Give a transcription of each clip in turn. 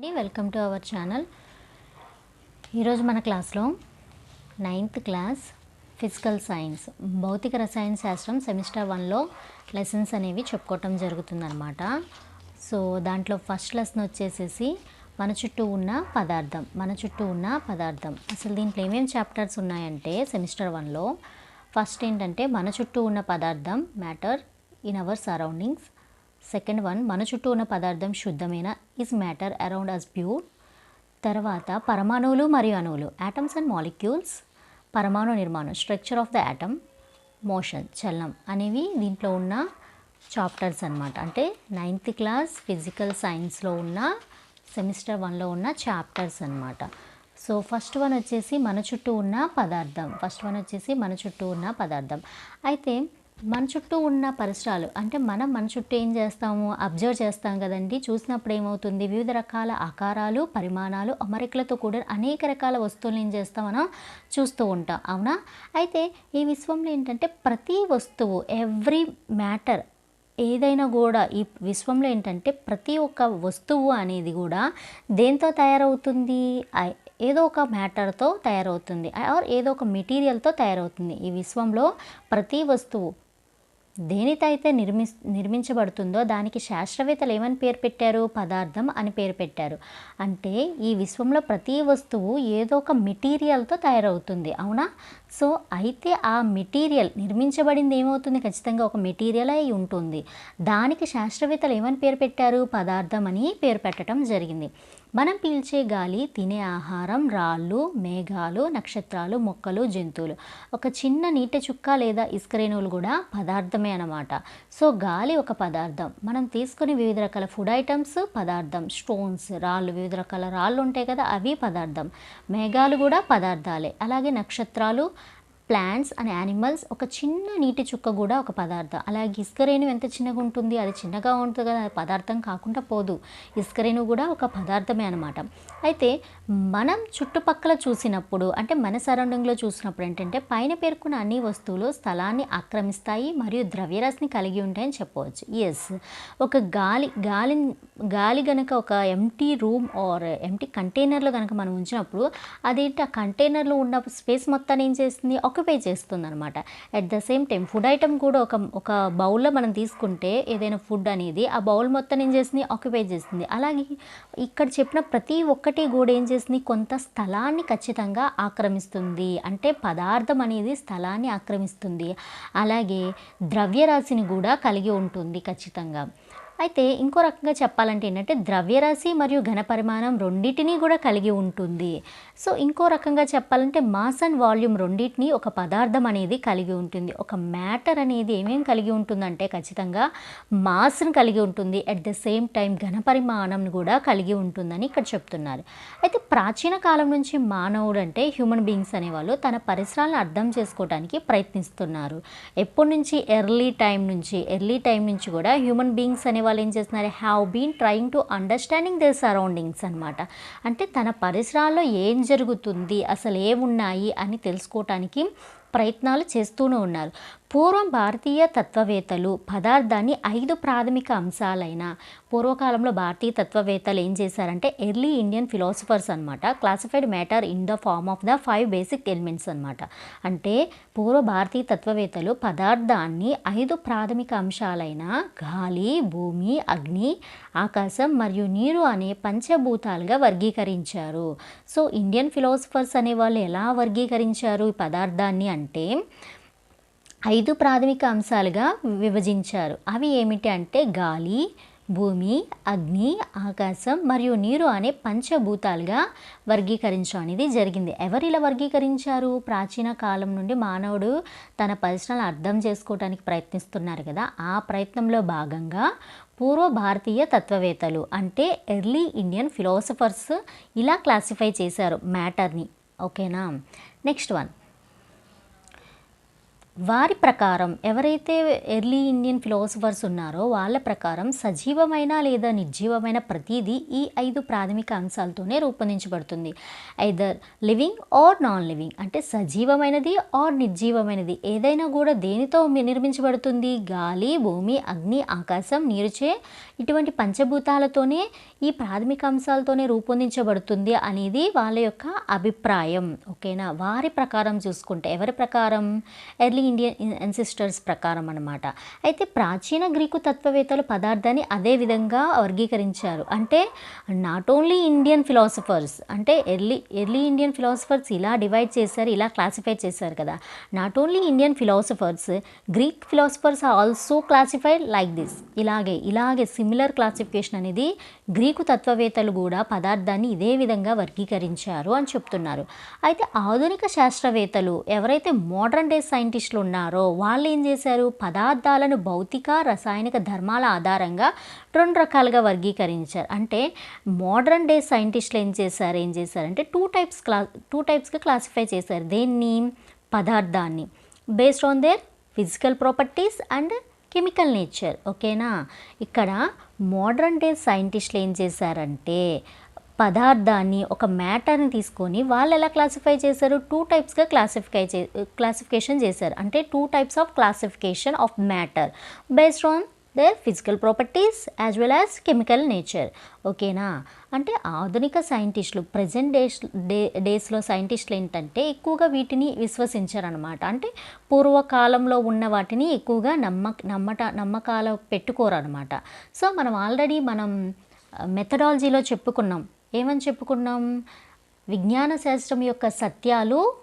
అండి. Welcome to our channel ఈరోజు మన క్లాస్లో నైన్త్ క్లాస్ ఫిజికల్ సైన్స్ భౌతిక రసాయన శాస్త్రం సెమిస్టర్ వన్లో లెసన్స్ అనేవి చెప్పుకోవటం జరుగుతుందన్నమాట. సో దాంట్లో ఫస్ట్ లెసన్ వచ్చేసేసి మన చుట్టూ ఉన్న పదార్థం మన చుట్టూ ఉన్న పదార్థం. అసలు దీంట్లో ఏమేమి చాప్టర్స్ ఉన్నాయంటే సెమిస్టర్ వన్లో ఫస్ట్ ఏంటంటే మన చుట్టూ ఉన్న పదార్థం matter in our surroundings second one మన చుట్టూ ఉన్న పదార్థం శుద్ధమైన is matter around us pure తర్వాత పరమాణువులు మరియు అణువులు యాటమ్స్ అండ్ మాలిక్యూల్స్ పరమాణు నిర్మాణం structure of the atom motion చలనం అనేవి దీంట్లో ఉన్న చాప్టర్స్ అనమాట అంటే నైన్త్ క్లాస్ ఫిజికల్ సైన్స్లో ఉన్న సెమిస్టర్ వన్లో ఉన్న చాప్టర్స్ అనమాట సో ఫస్ట్ వన్ వచ్చేసి మన చుట్టూ ఉన్న పదార్థం ఫస్ట్ వన్ వచ్చేసి మన చుట్టూ ఉన్న పదార్థం. అయితే మన చుట్టూ ఉన్న పరిసరాలు అంటే మనం మన చుట్టూ ఏం చేస్తాము అబ్జర్వ్ చేస్తాం కదండి. చూసినప్పుడు ఏమవుతుంది? వివిధ రకాల ఆకారాలు పరిమాణాలు అమరికలతో కూడిన అనేక రకాల వస్తువులను ఏం చేస్తాం మనం చూస్తూ ఉంటాం. అవునా? అయితే ఈ విశ్వంలో ఏంటంటే ప్రతి వస్తువు ఎవ్రీ మ్యాటర్ ఏదైనా కూడా ఈ విశ్వంలో ఏంటంటే ప్రతి ఒక్క వస్తువు అనేది కూడా దేంతో తయారవుతుంది? ఏదో ఒక మ్యాటర్తో తయారవుతుంది ఆర్ ఏదో ఒక మెటీరియల్తో తయారవుతుంది. ఈ విశ్వంలో ప్రతి వస్తువు దేనితో అయితే నిర్మి నిర్మించబడుతుందో దానికి శాస్త్రవేత్తలు ఏమని పేరు పెట్టారు? పదార్థం అని పేరు పెట్టారు. అంటే ఈ విశ్వంలో ప్రతి వస్తువు ఏదో ఒక మెటీరియల్తో తయారవుతుంది. అవునా? సో అయితే ఆ మెటీరియల్ నిర్మించబడింది ఏమవుతుంది? ఖచ్చితంగా ఒక మెటీరియల్ అయి ఉంటుంది. దానికి శాస్త్రవేత్తలు ఏమని పేరు పెట్టారు? పదార్థం అని పేరు పెట్టడం జరిగింది. మనం పీల్చే గాలి తినే ఆహారం రాళ్ళు మేఘాలు నక్షత్రాలు మొక్కలు జంతువులు. ఒక చిన్న నీటి చుక్క లేదా ఇసుకరేణువులు కూడా పదార్థమే అన్నమాట. సో గాలి ఒక పదార్థం. మనం తీసుకునే వివిధ రకాల ఫుడ్ ఐటమ్స్ పదార్థం. స్టోన్స్ రాళ్ళు వివిధ రకాల రాళ్ళు ఉంటాయి కదా అవి పదార్థం. మేఘాలు కూడా పదార్థాలే. అలాగే నక్షత్రాలు ప్లాంట్స్ అండ్ యానిమల్స్ ఒక చిన్న నీటి చుక్క కూడా ఒక పదార్థం. అలాగే ఇసుకరేణువు ఎంత చిన్నగా ఉంటుంది? అది చిన్నగా ఉంటుంది కదా అది పదార్థం కాకుండా పోదు. ఇసుక రేణువు కూడా ఒక పదార్థమే అనమాట అయితే మనం చుట్టుపక్కల చూసినప్పుడు అంటే మన సరౌండింగ్లో చూసినప్పుడు ఏంటంటే పైన పేర్కొన్న అన్ని వస్తువులు స్థలాన్ని ఆక్రమిస్తాయి మరియు ద్రవ్యరాశిని కలిగి ఉంటాయని చెప్పవచ్చు. ఎస్ ఒక గాలి గాలి గాలి గనక ఒక ఎంటీ రూమ్ ఆర్ ఎంటీ కంటైనర్లో కనుక మనం ఉంచినప్పుడు అదేంటి? ఆ కంటైనర్లో ఉన్న స్పేస్ మొత్తాన్ని ఏం చేస్తుంది? ఆక్యుపై చేస్తుంది అనమాట at the same time food item కూడా ఒక ఒక బౌల్లో మనం తీసుకుంటే ఏదైనా ఫుడ్ అనేది ఆ బౌల్ మొత్తం ఏం చేస్తుంది? ఆక్యుపై చేస్తుంది. అలాగే ఇక్కడ చెప్పిన ప్రతి ఒక్కటి కూడా ఏం చేస్తుంది? కొంత స్థలాన్ని ఖచ్చితంగా ఆక్రమిస్తుంది. అంటే పదార్థం అనేది స్థలాన్ని ఆక్రమిస్తుంది. అలాగే ద్రవ్యరాశిని కూడా కలిగి ఉంటుంది ఖచ్చితంగా. అయితే ఇంకో రకంగా చెప్పాలంటే ఏంటంటే ద్రవ్యరాశి మరియు ఘన పరిమాణం రెండింటినీ కూడా కలిగి ఉంటుంది. సో ఇంకో రకంగా చెప్పాలంటే మాస్ అండ్ వాల్యూమ్ రెండింటిని ఒక పదార్థం అనేది కలిగి ఉంటుంది. ఒక మ్యాటర్ అనేది ఏమేం కలిగి ఉంటుందంటే ఖచ్చితంగా మాస్ను కలిగి ఉంటుంది. అట్ ద సేమ్ టైం ఘన పరిమాణం కూడా కలిగి ఉంటుందని ఇక్కడ చెప్తున్నారు. అయితే ప్రాచీన కాలం నుంచి మానవుడు అంటే హ్యూమన్ బీయింగ్స్ అనేవాళ్ళు తన పరిసరాలను అర్థం చేసుకోవడానికి ప్రయత్నిస్తున్నారు. ఎప్పటి నుంచి? ఎర్లీ టైం నుంచి. ఎర్లీ టైం నుంచి కూడా హ్యూమన్ బీయింగ్స్ అనే వాళ్ళు ఏం చేస్తున్నారు? Have been trying to understanding their surroundings అనమాట అంటే తన పరిసరాల్లో ఏం జరుగుతుంది? అసలు ఏమున్నాయి? అని తెలుసుకోవటానికి ప్రయత్నాలు చేస్తూనే ఉన్నారు. పూర్వం భారతీయ తత్వవేత్తలు పదార్థాన్ని ఐదు ప్రాథమిక అంశాలైన పూర్వకాలంలో భారతీయ తత్వవేత్తలు ఏం చేశారంటే ఎర్లీ ఇండియన్ ఫిలాసఫర్స్ అనమాట classified matter in the form of the five basic elements అనమాట అంటే పూర్వ భారతీయ తత్వవేత్తలు పదార్థాన్ని ఐదు ప్రాథమిక అంశాలైన గాలి భూమి అగ్ని ఆకాశం మరియు నీరు అనే పంచభూతాలుగా వర్గీకరించారు. సో ఇండియన్ ఫిలాసఫర్స్ అనే వాళ్ళు ఎలా వర్గీకరించారు ఈ పదార్థాన్ని అంటే ఐదు ప్రాథమిక అంశాలుగా విభజించారు. అవి ఏమిటి అంటే గాలి భూమి అగ్ని ఆకాశం మరియు నీరు అనే పంచభూతాలుగా వర్గీకరించడం అనేది జరిగింది. ఎవరు ఇలా వర్గీకరించారు? ప్రాచీన కాలం నుండి మానవుడు తన పరిశ్రమలు అర్థం చేసుకోవడానికి ప్రయత్నిస్తున్నారు కదా. ఆ ప్రయత్నంలో భాగంగా పూర్వ భారతీయ తత్వవేత్తలు అంటే ఎర్లీ ఇండియన్ ఫిలాసఫర్స్ ఇలా క్లాసిఫై చేశారు మ్యాటర్ని. ఓకేనా? Next one. వారి ప్రకారం ఎవరైతే ఎర్లీ ఇండియన్ ఫిలాసఫర్స్ ఉన్నారో వాళ్ళ ప్రకారం సజీవమైన లేదా నిర్జీవమైన ప్రతిదీ ఈ ఐదు ప్రాథమిక అంశాలతోనే రూపొందించబడుతుంది. Either living or non living అంటే సజీవమైనది ఆర్ నిర్జీవమైనది. ఏదైనా కూడా దేనితో నిర్మించబడుతుంది? గాలి భూమి అగ్ని ఆకాశం నీరుచే ఇటువంటి పంచభూతాలతోనే ఈ ప్రాథమిక అంశాలతోనే రూపొందించబడుతుంది అనేది వాళ్ళ యొక్క అభిప్రాయం. ఓకేనా? వారి ప్రకారం చూసుకుంటే ఎవరి ప్రకారం? ఎర్లీ ఇండియన్ ఎన్సిస్టర్స్ ప్రకారం అనమాట అయితే ప్రాచీన గ్రీకు తత్వవేత్తలు పదార్థాన్ని అదే విధంగా వర్గీకరించారు. అంటే నాట్ ఓన్లీ ఇండియన్ ఫిలాసఫర్స్ అంటే ఎర్లీ ఎర్లీ ఇండియన్ ఫిలాసఫర్స్ ఇలా డివైడ్ చేశారు ఇలా క్లాసిఫై చేశారు కదా. Not only Indian philosophers Greek philosophers also classified like this ఇలాగే ఇలాగే సిమిలర్ క్లాసిఫికేషన్ అనేది గ్రీకు తత్వవేత్తలు కూడా పదార్థాన్ని ఇదే విధంగా వర్గీకరించారు అని చెప్తున్నారు. అయితే ఆధునిక శాస్త్రవేత్తలు ఎవరైతే మోడర్న్ డే సైంటిస్టులు ఉన్నారో వాళ్ళు ఏం చేశారు? పదార్థాలను భౌతిక రసాయనిక ధర్మాల ఆధారంగా రెండు రకాలుగా వర్గీకరించారు. అంటే మోడర్న్ డే సైంటిస్టులు ఏం చేశారు? ఏం చేశారంటే టూ టైప్స్ క్లా టూ టైప్స్గా క్లాసిఫై చేశారు. దేన్ని? పదార్థాన్ని. Based on their physical properties and chemical nature. ఓకేనా? ఇక్కడ మోడర్న్ డే సైంటిస్టులు ఏం చేశారంటే పదార్థాన్ని ఒక మ్యాటర్ని తీసుకొని వాళ్ళు ఎలా క్లాసిఫై చేశారు? టూ టైప్స్గా క్లాసిఫై చే క్లాసిఫికేషన్ చేశారు. అంటే two types of classification of matter. Based on their physical properties as well as chemical nature. ఓకేనా? అంటే ఆధునిక సైంటిస్టులు ప్రజెంట్ డేస్ డే డేస్లో సైంటిస్టులు ఏంటంటే ఎక్కువగా వీటిని విశ్వసించారనమాట అంటే పూర్వకాలంలో ఉన్న వాటిని ఎక్కువగా నమ్మ నమ్మట నమ్మకాలు పెట్టుకోరనమాట సో మనం ఆల్రెడీ మనం మెథడాలజీలో చెప్పుకున్నాం. ఏమని చెప్పుకున్నాం? విజ్ఞాన శాస్త్రం యొక్క సత్యాలు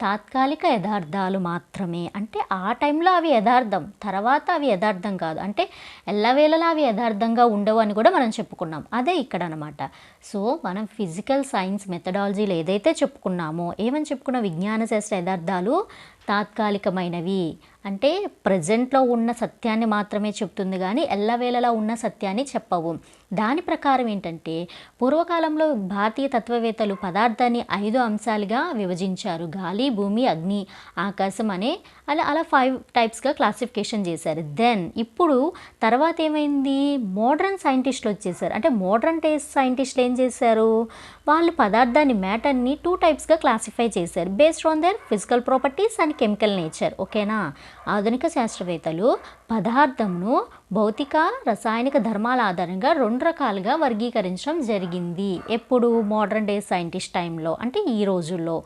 తాత్కాలిక యథార్థాలు మాత్రమే. అంటే ఆ టైంలో అవి యథార్థం తర్వాత అవి యథార్థం కాదు. అంటే ఎల్లవేళలా అవి యథార్థంగా ఉండవు అని కూడా మనం చెప్పుకున్నాం. అదే ఇక్కడ అనమాట సో మనం ఫిజికల్ సైన్స్ మెథడాలజీలు ఏదైతే చెప్పుకున్నామో ఏమని చెప్పుకున్న? విజ్ఞాన శాస్త్ర యథార్థాలు తాత్కాలికమైనవి. అంటే ప్రజెంట్లో ఉన్న సత్యాన్ని మాత్రమే చెప్తుంది కానీ ఎల్లవేళలా ఉన్న సత్యాన్ని చెప్పవు. దాని ప్రకారం ఏంటంటే పూర్వకాలంలో భారతీయ తత్వవేత్తలు పదార్థాన్ని ఐదు అంశాలుగా విభజించారు. గాలి భూమి అగ్ని ఆకాశం అనే అలా అలా ఫైవ్ టైప్స్గా క్లాసిఫికేషన్ చేశారు. దెన్ ఇప్పుడు తర్వాత ఏమైంది? మోడర్న్ సైంటిస్టులు వచ్చేసారు. అంటే మోడర్న్ టేస్ట్ సైంటిస్టులు ఏం చేశారు? వాళ్ళు పదార్థాన్ని మ్యాటర్ని టూ టైప్స్గా క్లాసిఫై చేశారు. Based on their physical properties and chemical nature ఓకేనా ఆధునిక శాస్త్రవేత్తలు పదార్థంను భౌతిక రసాయనిక ధర్మాల ఆధారంగా రెండు రకాలుగా వర్గీకరించడం జరిగింది. ఎప్పుడు? మోడర్న్ డే సైంటిస్ట్ టైంలో అంటే ఈ రోజుల్లో.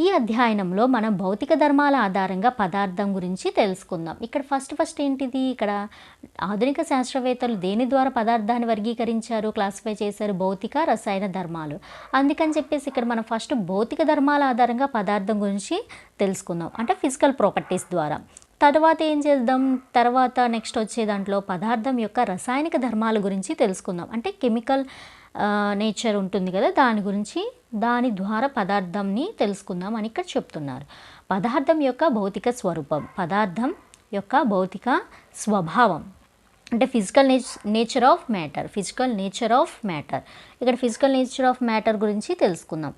ఈ అధ్యయనంలో మనం భౌతిక ధర్మాల ఆధారంగా పదార్థం గురించి తెలుసుకుందాం. ఇక్కడ ఫస్ట్ ఫస్ట్ ఏంటిది? ఇక్కడ ఆధునిక శాస్త్రవేత్తలు దేని ద్వారా పదార్థాన్ని వర్గీకరించారు క్లాసిఫై చేశారు? భౌతిక రసాయన ధర్మాలు. అందుకని చెప్పేసి ఇక్కడ మనం ఫస్ట్ భౌతిక ధర్మాల ఆధారంగా పదార్థం గురించి తెలుసుకుందాం. అంటే ఫిజికల్ ప్రాపర్టీస్ ద్వారా. తర్వాత ఏం చేద్దాం? తర్వాత నెక్స్ట్ వచ్చే దాంట్లో పదార్థం యొక్క రసాయనిక ధర్మాల గురించి తెలుసుకుందాం. అంటే కెమికల్ నేచర్ ఉంటుంది కదా దాని గురించి దాని ద్వారా పదార్థంని తెలుసుకుందాం అని ఇక్కడ చెప్తున్నారు. పదార్థం యొక్క భౌతిక స్వరూపం పదార్థం యొక్క భౌతిక స్వభావం. అంటే physical nature of matter physical nature of matter. ఇక్కడ ఫిజికల్ నేచర్ ఆఫ్ మ్యాటర్ గురించి తెలుసుకుందాం.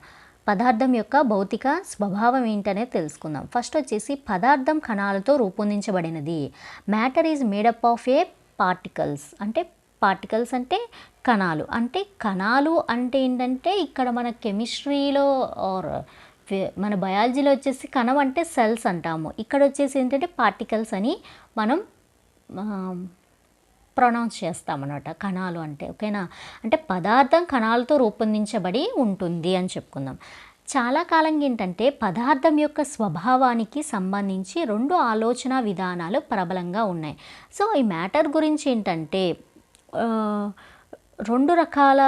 పదార్థం యొక్క భౌతిక స్వభావం ఏంటనేది తెలుసుకుందాం. ఫస్ట్ వచ్చేసి పదార్థం కణాలతో రూపొందించబడినది. Matter is made up of a particles అంటే పార్టికల్స్ అంటే కణాలు. అంటే కణాలు అంటే ఏంటంటే ఇక్కడ మన కెమిస్ట్రీలో ఆర్ మన బయాలజీలో వచ్చేసి కణం అంటే సెల్స్ అంటాము. ఇక్కడ వచ్చేసి ఏంటంటే పార్టికల్స్ అని మనం ప్రొనౌన్స్ చేస్తామన్నమాట. కణాలు అంటే ఓకేనా? అంటే పదార్థం కణాలతో రూపొందించబడి ఉంటుంది అని చెప్పుకుందాం. చాలా కాలంగా ఏంటంటే పదార్థం యొక్క స్వభావానికి సంబంధించి రెండు ఆలోచన విధానాలు ప్రబలంగా ఉన్నాయి. సో ఈ మ్యాటర్ గురించి ఏంటంటే రెండు రకాల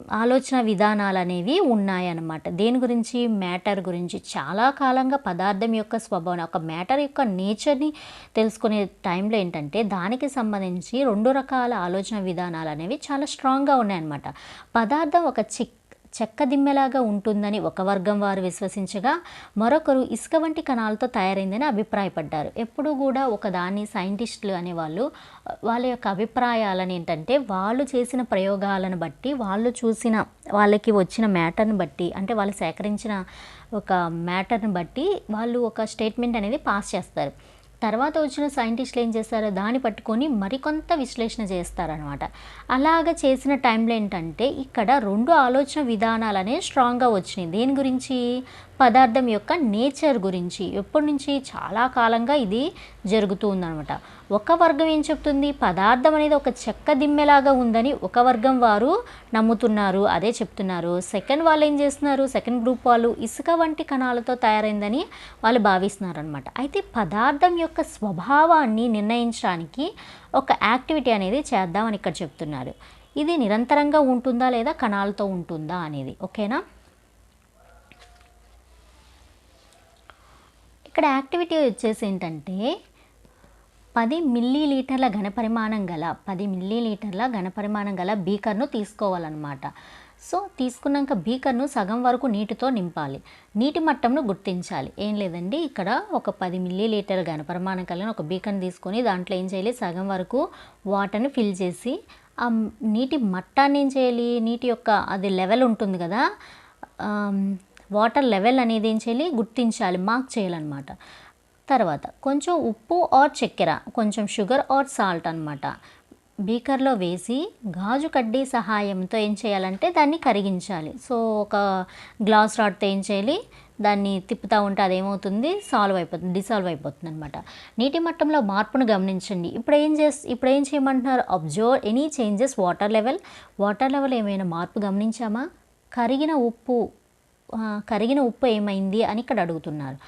ఆలోచన విధానాలు అనేవి ఉన్నాయన్నమాట. దేని గురించి? మ్యాటర్ గురించి. చాలా కాలంగా పదార్థం యొక్క స్వభావం ఒక మ్యాటర్ యొక్క నేచర్ని తెలుసుకునే టైంలో ఏంటంటే దానికి సంబంధించి రెండు రకాల ఆలోచన విధానాలు అనేవి చాలా స్ట్రాంగ్గా ఉన్నాయన్నమాట. పదార్థం ఒక చిక్ చెక్క దిమ్మెలాగా ఉంటుందని ఒక వర్గం వారు విశ్వసించగా మరొకరు ఇసుక వంటి కణాలతో తయారైందని అభిప్రాయపడ్డారు. ఎప్పుడూ కూడా ఒకదాన్ని సైంటిస్టులు అనేవాళ్ళు వాళ్ళ యొక్క అభిప్రాయాలను ఏంటంటే వాళ్ళు చేసిన ప్రయోగాలను బట్టి వాళ్ళు చూసిన వాళ్ళకి వచ్చిన మ్యాటర్ని బట్టి అంటే వాళ్ళు సేకరించిన ఒక మ్యాటర్ని బట్టి వాళ్ళు ఒక స్టేట్మెంట్ అనేది పాస్ చేస్తారు. తర్వాత వచ్చిన సైంటిస్టులు ఏం చేస్తారో దాన్ని పట్టుకొని మరికొంత విశ్లేషణ చేస్తారనమాట అలాగ చేసిన టైంలో ఏంటంటే ఇక్కడ రెండు ఆలోచన విధానాలు అనేవి స్ట్రాంగ్గా వచ్చినాయి. దేని గురించి? పదార్థం యొక్క నేచర్ గురించి. ఎప్పటి నుంచి? చాలా కాలంగా ఇది జరుగుతూ ఉందన్నమాట ఒక వర్గం ఏం చెప్తుంది? పదార్థం అనేది ఒక చెక్క దిమ్మెలాగా ఉందని ఒక వర్గం వారు నమ్ముతున్నారు. అదే చెప్తున్నారు. సెకండ్ వాళ్ళు ఏం చేస్తున్నారు? సెకండ్ గ్రూప్ వాళ్ళు ఇసుక వంటి కణాలతో తయారైందని వాళ్ళు భావిస్తున్నారు అనమాట అయితే పదార్థం యొక్క స్వభావాన్ని నిర్ణయించడానికి ఒక యాక్టివిటీ అనేది చేద్దామని ఇక్కడ చెప్తున్నారు. ఇది నిరంతరంగా ఉంటుందా లేదా కణాలతో ఉంటుందా అనేది. ఓకేనా? ఇక్కడ యాక్టివిటీ వచ్చేసి ఏంటంటే పది మిల్లీలీటర్ల ఘనపరిమాణం గల పది మిల్లీలీటర్ల ఘనపరిమాణం గల బీకర్ను తీసుకోవాలన్నమాట. సో తీసుకున్నాక బీకర్ను సగం వరకు నీటితో నింపాలి. నీటి మట్టంను గుర్తించాలి. ఏం లేదండి ఇక్కడ ఒక పది మిల్లీలీటర్ ఘనపరిమాణం కలిగిన ఒక బీకర్ని తీసుకొని దాంట్లో ఏం చేయాలి? సగం వరకు వాటర్ని ఫిల్ చేసి ఆ నీటి మట్టాన్ని ఏం చేయాలి? నీటి యొక్క అది లెవెల్ ఉంటుంది కదా వాటర్ లెవెల్ అనేది ఏం చేయాలి? గుర్తించాలి మార్క్ చేయాలన్నమాట. తర్వాత కొంచెం ఉప్పు ఆర్ చక్కెర కొంచెం షుగర్ ఆర్ సాల్ట్ అనమాట బీకర్లో వేసి గాజు కడ్డీ సహాయంతో ఏం చేయాలంటే దాన్ని కరిగించాలి. సో ఒక గ్లాస్ రాడ్తో ఏం చేయాలి? దాన్ని తిప్పుతూ ఉంటే అదేమవుతుంది? సాల్వ్ అయిపోతుంది డిసాల్వ్ అయిపోతుంది అనమాట నీటి మట్టంలో మార్పును గమనించండి. ఇప్పుడు ఏం చేస్ ఇప్పుడు ఏం చేయమంటున్నారు? Observe any changes water level. Water level ఏమైనా మార్పు గమనించామా? కరిగిన ఉప్పు కరిగిన ఉప్పు ఏమైంది అని ఇక్కడ అడుగుతున్నారు.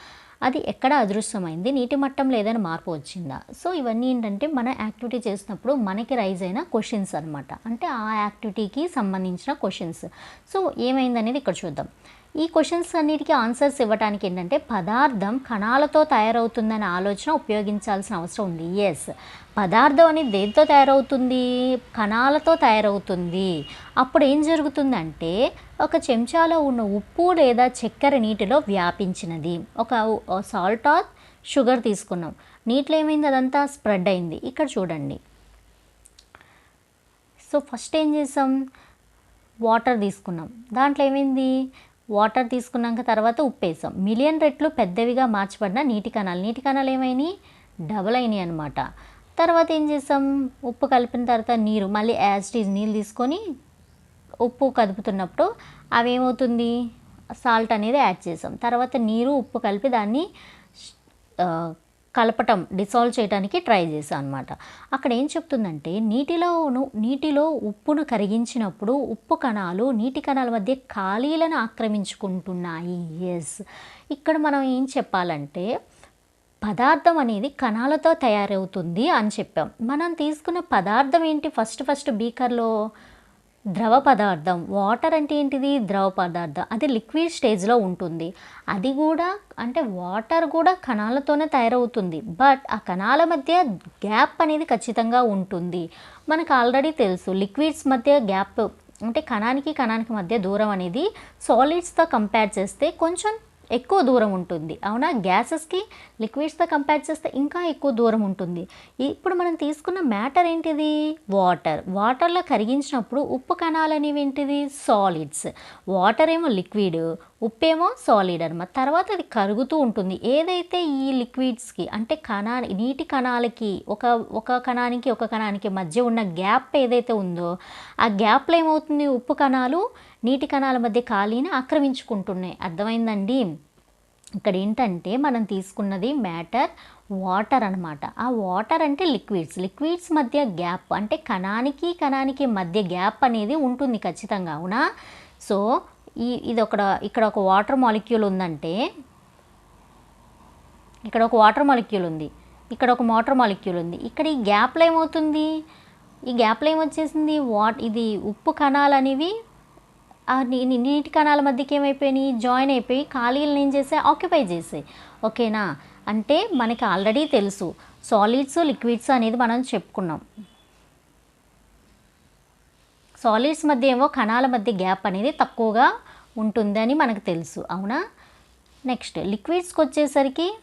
అది ఎక్కడ అదృశ్యమైంది? నీటి మట్టంలో ఏదైనా మార్పు వచ్చిందా? సో ఇవన్నీ ఏంటంటే మన యాక్టివిటీ చేసినప్పుడు మనకి రైజ్ అయిన క్వశ్చన్స్ అనమాట అంటే ఆ యాక్టివిటీకి సంబంధించిన క్వశ్చన్స్. సో ఏమైంది అనేది ఇక్కడ చూద్దాం. ఈ క్వశ్చన్స్ అన్నిటికీ ఆన్సర్స్ ఇవ్వడానికి ఏంటంటే పదార్థం కణాలతో తయారవుతుందనే ఆలోచన ఉపయోగించాల్సిన అవసరం ఉంది. ఎస్ పదార్థం అనేది దేంతో తయారవుతుంది? కణాలతో తయారవుతుంది. అప్పుడు ఏం జరుగుతుందంటే ఒక చెంచాలో ఉన్న ఉప్పు లేదా చక్కెర నీటిలో వ్యాపించినది. ఒక సాల్ట్ ఆర్ షుగర్ తీసుకున్నాం. నీటిలో ఏమైంది? అదంతా స్ప్రెడ్ అయింది. ఇక్కడ చూడండి. సో ఫస్ట్ ఏం చేసాం? వాటర్ తీసుకున్నాం. దాంట్లో ఏమైంది? వాటర్ తీసుకున్నాక తర్వాత ఉప్పు వేసాం మిలియన్ రెట్లు పెద్దవిగా మార్చబడిన నీటి కణాలు. నీటి కణాలు ఏమైనాయి డబుల్ అయినాయి అనమాట తర్వాత ఏం చేసాం? ఉప్పు కలిపిన తర్వాత నీరు మళ్ళీ యాసిటీస్ నీళ్ళు తీసుకొని ఉప్పు కదుపుతున్నప్పుడు అవేమవుతుంది? సాల్ట్ అనేది యాడ్ చేసాం. తర్వాత నీరు ఉప్పు కలిపి దాన్ని కలపటం డిసాల్వ్ చేయడానికి ట్రై చేశాను అనమాట అక్కడ ఏం చెప్తుందంటే నీటిలోను నీటిలో ఉప్పును కరిగించినప్పుడు ఉప్పు కణాలు నీటి కణాల మధ్య ఖాళీలను ఆక్రమించుకుంటున్నాయి. ఎస్ ఇక్కడ మనం ఏం చెప్పాలంటే పదార్థం అనేది కణాలతో తయారవుతుంది అని చెప్పాం. మనం తీసుకున్న పదార్థం ఏంటి? ఫస్ట్ ఫస్ట్ బీకర్లో ద్రవ పదార్థం. వాటర్ అంటే ఏంటిది? ద్రవ పదార్థం. అది లిక్విడ్ స్టేజ్లో ఉంటుంది. అది కూడా అంటే వాటర్ కూడా కణాలతోనే తయారవుతుంది. బట్ ఆ కణాల మధ్య గ్యాప్ అనేది ఖచ్చితంగా ఉంటుంది. మనకు ఆల్రెడీ తెలుసు లిక్విడ్స్ మధ్య గ్యాప్ అంటే కణానికి కణానికి మధ్య దూరం అనేది సాలిడ్స్తో కంపేర్ చేస్తే కొంచెం ఎక్కువ దూరం ఉంటుంది. అవునా? గ్యాసెస్కి లిక్విడ్స్తో కంపేర్ చేస్తే ఇంకా ఎక్కువ దూరం ఉంటుంది. ఇప్పుడు మనం తీసుకున్న మ్యాటర్ ఏంటిది? వాటర్. వాటర్లో కరిగించినప్పుడు ఉప్పు కణాలు అనేవి ఏంటిది? సాలిడ్స్. వాటర్ ఏమో లిక్విడ్ ఉప్పు ఏమో సాలిడ్ అనమాట తర్వాత అది కరుగుతూ ఉంటుంది. ఏదైతే ఈ లిక్విడ్స్కి అంటే కణా నీటి కణాలకి ఒక ఒక కణానికి ఒక కణానికి మధ్య ఉన్న గ్యాప్ ఏదైతే ఉందో ఆ గ్యాప్లో ఏమవుతుంది? ఉప్పు కణాలు నీటి కణాల మధ్య ఖాళీని ఆక్రమించుకుంటున్నాయి. అర్థమైందండి? ఇక్కడ ఏంటంటే మనం తీసుకున్నది మ్యాటర్ వాటర్ అనమాట ఆ వాటర్ అంటే లిక్విడ్స్ లిక్విడ్స్ మధ్య గ్యాప్ అంటే కణానికి కణానికి మధ్య గ్యాప్ అనేది ఉంటుంది ఖచ్చితంగా అవునా? సో ఈ ఇది ఒక ఇక్కడ ఒక వాటర్ మాలిక్యూల్ ఉందంటే ఇక్కడ ఒక వాటర్ మాలిక్యూల్ ఉంది. ఇక్కడ ఒక వాటర్ మాలిక్యూల్ ఉంది. ఇక్కడ ఈ గ్యాప్లో ఏమవుతుంది? ఈ గ్యాప్లో ఏమొచ్చేసింది? వాట్ ఇది ఉప్పు కణాలు అనేవి నీటి కణాల మధ్యకి ఏమైపోయినాయి? జాయిన్ అయిపోయి ఖాళీలను ఏం చేసాయి? ఆక్యుపై చేసాయి. ఓకేనా? అంటే మనకి ఆల్రెడీ తెలుసు సాలిడ్స్ లిక్విడ్స్ అనేది మనం చెప్పుకున్నాం. సాలిడ్స్ మధ్య ఏమో కణాల మధ్య గ్యాప్ అనేది తక్కువగా ఉంటుందని మనకు తెలుసు. అవునా? నెక్స్ట్ లిక్విడ్స్కి వచ్చేసరికి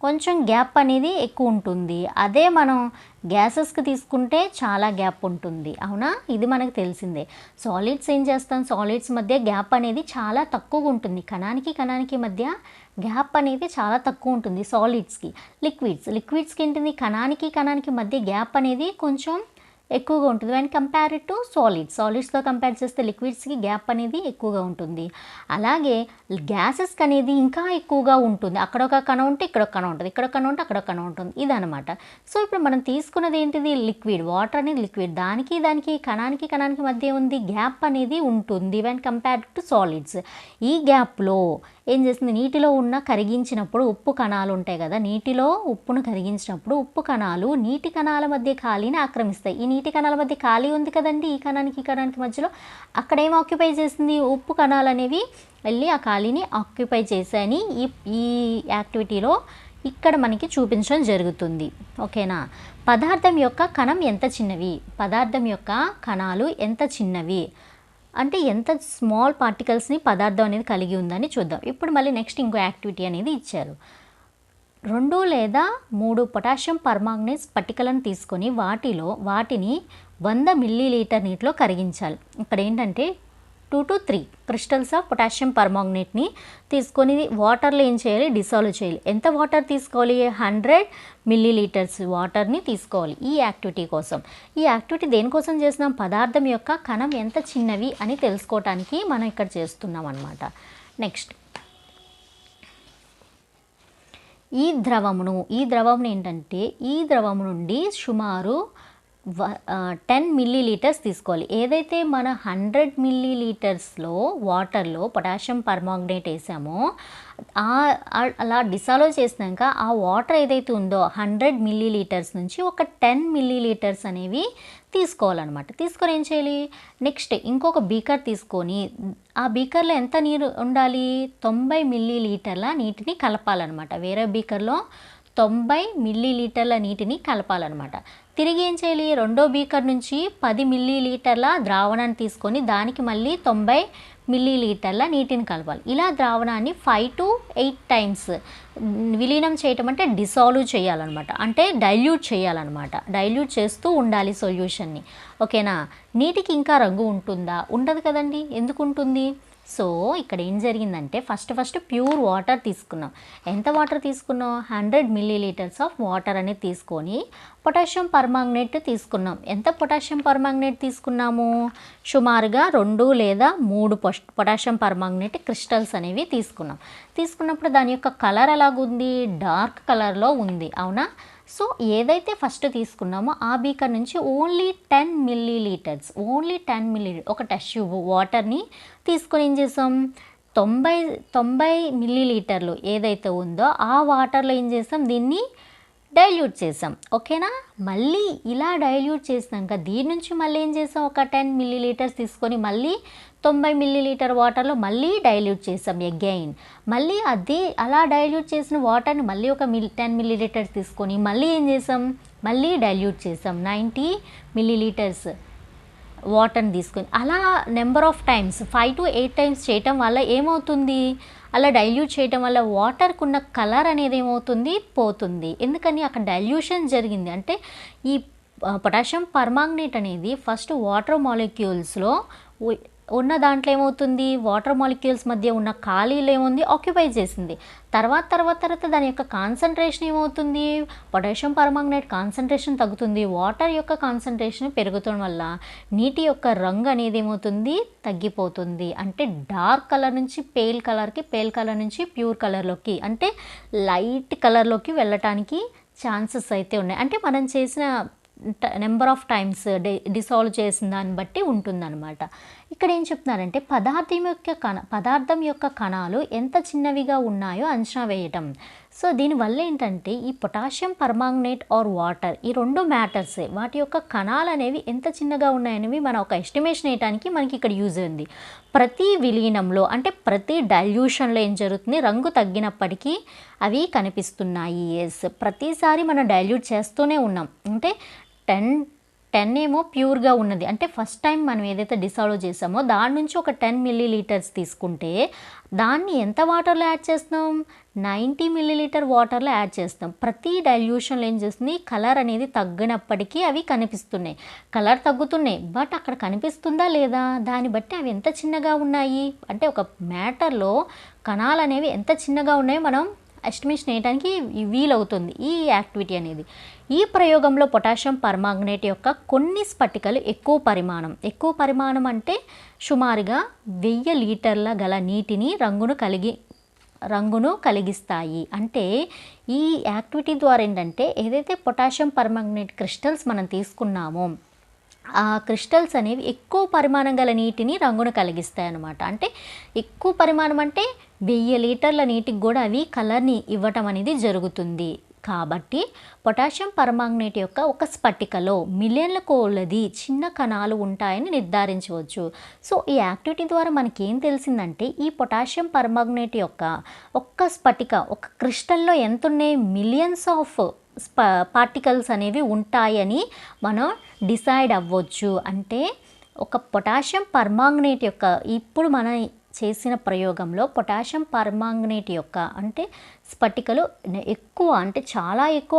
కొంచెం గ్యాప్ అనేది ఎక్కువ ఉంటుంది. అదే మనం గ్యాసెస్కి తీసుకుంటే చాలా గ్యాప్ ఉంటుంది. అవునా? ఇది మనకు తెలిసిందే. సాలిడ్స్ ఏం చేస్తాం? సాలిడ్స్ మధ్య గ్యాప్ అనేది చాలా తక్కువగా ఉంటుంది. కణానికి కణానికి మధ్య గ్యాప్ అనేది చాలా తక్కువ ఉంటుంది సాలిడ్స్కి. లిక్విడ్స్ లిక్విడ్స్కి ఏంటిది? కణానికి కణానికి మధ్య గ్యాప్ అనేది కొంచెం ఎక్కువగా ఉంటుంది. అండ్ కంపేర్ టు సాలిడ్స్ సాలిడ్స్తో కంపేర్ చేస్తే లిక్విడ్స్కి గ్యాప్ అనేది ఎక్కువగా ఉంటుంది. అలాగే గ్యాసెస్కి అనేది ఇంకా ఎక్కువగా ఉంటుంది. అక్కడ ఒక కణ ఉంటే ఇక్కడ ఒక కణ ఉంటుంది. ఇక్కడ కణ ఉంటే అక్కడ ఒక కణ ఉంటుంది. ఇదనమాట సో ఇప్పుడు మనం తీసుకున్నది ఏంటిది? లిక్విడ్ వాటర్ అనేది లిక్విడ్ దానికి దానికి కణానికి కణానికి మధ్య ఉంది. గ్యాప్ అనేది ఉంటుంది. వెన్ కంపేర్ టు సాలిడ్స్ ఈ గ్యాప్లో ఏం చేస్తుంది? నీటిలో ఉన్న కరిగించినప్పుడు ఉప్పు కణాలు ఉంటాయి కదా? నీటిలో ఉప్పును కరిగించినప్పుడు ఉప్పు కణాలు నీటి కణాల మధ్య ఖాళీని ఆక్రమిస్తాయి. ఈ నీటి కణాల మధ్య ఖాళీ ఉంది కదండి? ఈ కణానికి ఈ కణానికి మధ్యలో అక్కడ ఏం ఆక్యుపై చేసింది ఉప్పు కణాలు అనేవి వెళ్ళి ఆ ఖాళీని ఆక్యుపై చేశాయని ఈ ఈ యాక్టివిటీలో ఇక్కడ మనకి చూపించడం జరుగుతుంది. ఓకేనా? పదార్థం యొక్క కణం ఎంత చిన్నవి? పదార్థం యొక్క కణాలు ఎంత చిన్నవి? అంటే ఎంత స్మాల్ పార్టికల్స్ని పదార్థం అనేది కలిగి ఉందని చూద్దాం. ఇప్పుడు మళ్ళీ నెక్స్ట్ ఇంకో యాక్టివిటీ అనేది ఇచ్చారు. రెండు లేదా మూడు పొటాషియం పర్మాంగనేట్స్ పట్టికలను తీసుకొని వాటిలో వాటిని వంద మిల్లీ లీటర్ నీటిలో కరిగించాలి. ఇక్కడ ఏంటంటే two to three crystals of potassium పర్మాంగనేట్ని తీసుకొని వాటర్లో ఏం చేయాలి? డిసాల్వ్ చేయాలి. ఎంత వాటర్ తీసుకోవాలి? హండ్రెడ్ మిల్లీ లీటర్స్ వాటర్ని తీసుకోవాలి ఈ యాక్టివిటీ కోసం. ఈ యాక్టివిటీ దేనికోసం చేస్తున్నాం? పదార్థం యొక్క కణం ఎంత చిన్నవి అని తెలుసుకోవటానికి మనం ఇక్కడ చేస్తున్నాం అనమాట నెక్స్ట్. ఈ ద్రవమును ఈ ద్రవమును ఏంటంటే ఈ ద్రవము నుండి సుమారు టెన్ మిల్లీ లీటర్స్ తీసుకోవాలి. ఏదైతే మన హండ్రెడ్ మిల్లీ లీటర్స్లో వాటర్లో పొటాషియం పర్మాంగనేట్ వేసామో అలా డిసాల్వ్ చేసినాక ఆ వాటర్ ఏదైతే ఉందో హండ్రెడ్ మిల్లీ లీటర్స్ నుంచి ఒక టెన్ మిల్లీ లీటర్స్ అనేవి తీసుకోవాలన్నమాట. తీసుకొని ఏం చేయాలి? నెక్స్ట్ ఇంకొక బీకర్ తీసుకొని ఆ బీకర్లో ఎంత నీరు ఉండాలి? తొంభై మిల్లీ లీటర్ల నీటిని కలపాలన్నమాట. వేరే బీకర్లో తొంభై మిల్లీలీటర్ల నీటిని కలపాలన్నమాట. తిరిగి ఏం చేయాలి? రెండో బీకర్ నుంచి పది మిల్లీలీటర్ల ద్రావణాన్ని తీసుకొని దానికి మళ్ళీ తొంభై మిల్లీలీటర్ల నీటిని కలపాలి. ఇలా ద్రావణాన్ని ఫైవ్ టు ఎయిట్ టైమ్స్ విలీనం చేయటం అంటే డిసాల్వ్ చేయాలన్నమాట. అంటే డైల్యూట్ చేయాలన్నమాట. డైల్యూట్ చేస్తూ ఉండాలి సొల్యూషన్ని ఓకేనా? నీటికి ఇంకా రంగు ఉంటుందా? ఉండదు కదండి. ఎందుకు ఉంటుంది? సో ఇక్కడ ఏం జరిగిందంటే ఫస్ట్ ఫస్ట్ ప్యూర్ వాటర్ తీసుకున్నాం. ఎంత వాటర్ తీసుకున్నాం? Hundred millilitres of water అనేది తీసుకొని పొటాషియం పర్మాంగనేట్ తీసుకున్నాం. ఎంత పొటాషియం పర్మాంగనేట్ తీసుకున్నాము? సుమారుగా రెండు లేదా మూడు పొష్ పొటాషియం పర్మాంగనేట్ క్రిస్టల్స్ అనేవి తీసుకున్నాం. తీసుకున్నప్పుడు దాని యొక్క కలర్ ఎలాగుంది? డార్క్ కలర్లో ఉంది. అవునా? సో ఏదైతే ఫస్ట్ తీసుకున్నామో ఆ బీకర్ నుంచి only ten millilitres only ten milli ఒక టెస్ట్ ట్యూబ్ వాటర్ని తీసుకొని ఏం చేసాం? తొంభై తొంభై మిల్లీ లీటర్లు ఏదైతే ఉందో ఆ వాటర్లో ఏం చేస్తాం దీన్ని డైల్యూట్ చేసాం ఓకేనా? మళ్ళీ ఇలా డైల్యూట్ చేసినాక దీని నుంచి మళ్ళీ ఏం చేసాం ఒక టెన్ మిల్లీ లీటర్స్ తీసుకొని మళ్ళీ తొంభై మిల్లీ లీటర్ వాటర్లో మళ్ళీ డైల్యూట్ చేసాం అగైన్. మళ్ళీ అదే అలా డైల్యూట్ చేసిన వాటర్ని మళ్ళీ ఒక మిల్ టెన్ మిల్లీ లీటర్స్ తీసుకొని మళ్ళీ ఏం చేసాం మళ్ళీ డైల్యూట్ చేసాం నైంటీ మిల్లీ లీటర్స్ వాటర్ని తీసుకొని అలా number of times five to eight times చేయటం వల్ల ఏమవుతుంది? అలా డైల్యూట్ చేయటం వల్ల వాటర్కు ఉన్న కలర్ అనేది ఏమవుతుంది? పోతుంది. ఎందుకని అక్కడ డైల్యూషన్ జరిగింది అంటే ఈ పొటాషియం పర్మాంగనేట్ అనేది ఫస్ట్ వాటర్ మాలిక్యూల్స్లో ఉన్న దాంట్లో ఏమవుతుంది? వాటర్ మాలిక్యూల్స్ మధ్య ఉన్న ఖాళీలు ఏముంది? ఆక్యుపై చేసింది. తర్వాత తర్వాత తర్వాత దాని యొక్క కాన్సన్ట్రేషన్ ఏమవుతుంది? పొటాషియం పర్మాంగనేట్ కాన్సన్ట్రేషన్ తగ్గుతుంది. వాటర్ యొక్క కాన్సన్ట్రేషన్ పెరుగుతడం వల్ల నీటి యొక్క రంగు అనేది ఏమవుతుంది? తగ్గిపోతుంది. అంటే డార్క్ కలర్ నుంచి పేల్ కలర్కి పేల్ కలర్ నుంచి ప్యూర్ కలర్లోకి అంటే లైట్ కలర్లోకి వెళ్ళటానికి ఛాన్సెస్ అయితే ఉన్నాయి. అంటే మనం చేసిన number of times D dissolve చేసిన దాన్ని బట్టి ఉంటుందన్నమాట. ఇక్కడ ఏం చెప్తున్నారంటే పదార్థం యొక్క కణ పదార్థం యొక్క కణాలు ఎంత చిన్నవిగా ఉన్నాయో అంచనా వేయటం. సో దీనివల్ల ఏంటంటే ఈ పొటాషియం పర్మాంగనేట్ ఆర్ వాటర్ ఈ రెండు మ్యాటర్సే వాటి యొక్క కణాలు అనేవి ఎంత చిన్నగా ఉన్నాయనేవి మన ఒక ఎస్టిమేషన్ వేయడానికి మనకి ఇక్కడ యూజ్ ఉంది. ప్రతి విలీనంలో అంటే ప్రతి డైల్యూషన్లో ఏం జరుగుతుంది? రంగు తగ్గినప్పటికీ అవి కనిపిస్తున్నాయి. ఎస్ ప్రతిసారి మనం డైల్యూట్ చేస్తూనే ఉన్నాం. అంటే టెన్ టెన్ ఏమో ప్యూర్గా ఉన్నది. అంటే ఫస్ట్ టైం మనం ఏదైతే డిసాల్వ్ చేసామో దాని నుంచి ఒక టెన్ మిల్లీ లీటర్స్ తీసుకుంటే దాన్ని ఎంత వాటర్లో యాడ్ చేస్తాం? నైంటీ మిల్లీ లీటర్ వాటర్లో యాడ్ చేస్తాం. ప్రతి డైల్యూషన్లో ఏం చేస్తుంది కలర్ అనేది తగ్గినప్పటికీ అవి కనిపిస్తున్నాయి. కలర్ తగ్గుతున్నాయి. బట్ అక్కడ కనిపిస్తుందా లేదా? దాన్ని బట్టి అవి ఎంత చిన్నగా ఉన్నాయి? అంటే ఒక మ్యాటర్లో కణాలు అనేవి ఎంత చిన్నగా ఉన్నాయో మనం ఎస్టిమేషన్ వేయడానికి వీలవుతుంది ఈ యాక్టివిటీ అనేది. ఈ ప్రయోగంలో పొటాషియం పర్మాంగనేట్ యొక్క కొన్ని స్ఫటికలు ఎక్కువ పరిమాణం. ఎక్కువ పరిమాణం అంటే సుమారుగా వెయ్యి లీటర్ల గల నీటిని రంగును కలిగి రంగును కలిగిస్తాయి. అంటే ఈ యాక్టివిటీ ద్వారా ఏంటంటే ఏదైతే పొటాషియం పర్మాంగనేట్ క్రిస్టల్స్ మనం తీసుకున్నామో ఆ క్రిస్టల్స్ అనేవి ఎక్కువ పరిమాణం గల నీటిని రంగును కలిగిస్తాయి అన్నమాట అంటే ఎక్కువ పరిమాణం అంటే వెయ్యి లీటర్ల నీటికి కూడా అవి కలర్ని ఇవ్వటం అనేది జరుగుతుంది. కాబట్టి పొటాషియం పర్మాంగనేట్ యొక్క ఒక స్ఫటికలో మిలియన్ల కోళ్ళది చిన్న కణాలు ఉంటాయని నిర్ధారించవచ్చు. సో ఈ యాక్టివిటీ ద్వారా మనకి ఏం తెలిసిందంటే ఈ పొటాషియం పర్మాంగనేట్ యొక్క ఒక్క స్ఫటిక ఒక క్రిస్టల్లో ఎంత ఉన్నాయి మిలియన్స్ ఆఫ్ పార్టికల్స్ అనేవి ఉంటాయని మనం డిసైడ్ అవ్వచ్చు. అంటే ఒక పొటాషియం పర్మాంగనేట్ యొక్క ఇప్పుడు మన చేసిన ప్రయోగంలో పొటాషియం పర్మాంగనేట్ యొక్క అంటే స్ఫటికలు ఎక్కువ అంటే చాలా ఎక్కువ